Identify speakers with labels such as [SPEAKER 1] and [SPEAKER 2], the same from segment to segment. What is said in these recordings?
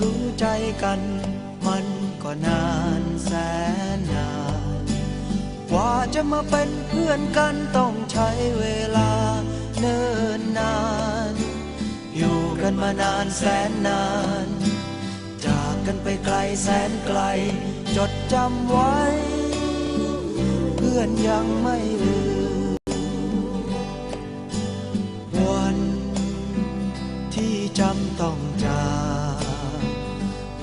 [SPEAKER 1] รู้ใจกัน มันก็นานแสนนาน กว่าจะมาเป็นเพื่อนกันต้องใช้เวลาเนิ่นนาน อยู่กันมานานแสนนาน จากกันไปไกลแสนไกล จดจำไว้ เพื่อนยังไม่ลืมวันที่จำต้องจาก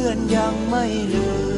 [SPEAKER 1] พื่อนยังไม่ลืม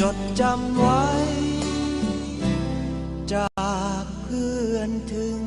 [SPEAKER 1] จดจำไว้ จากเพื่อนถึง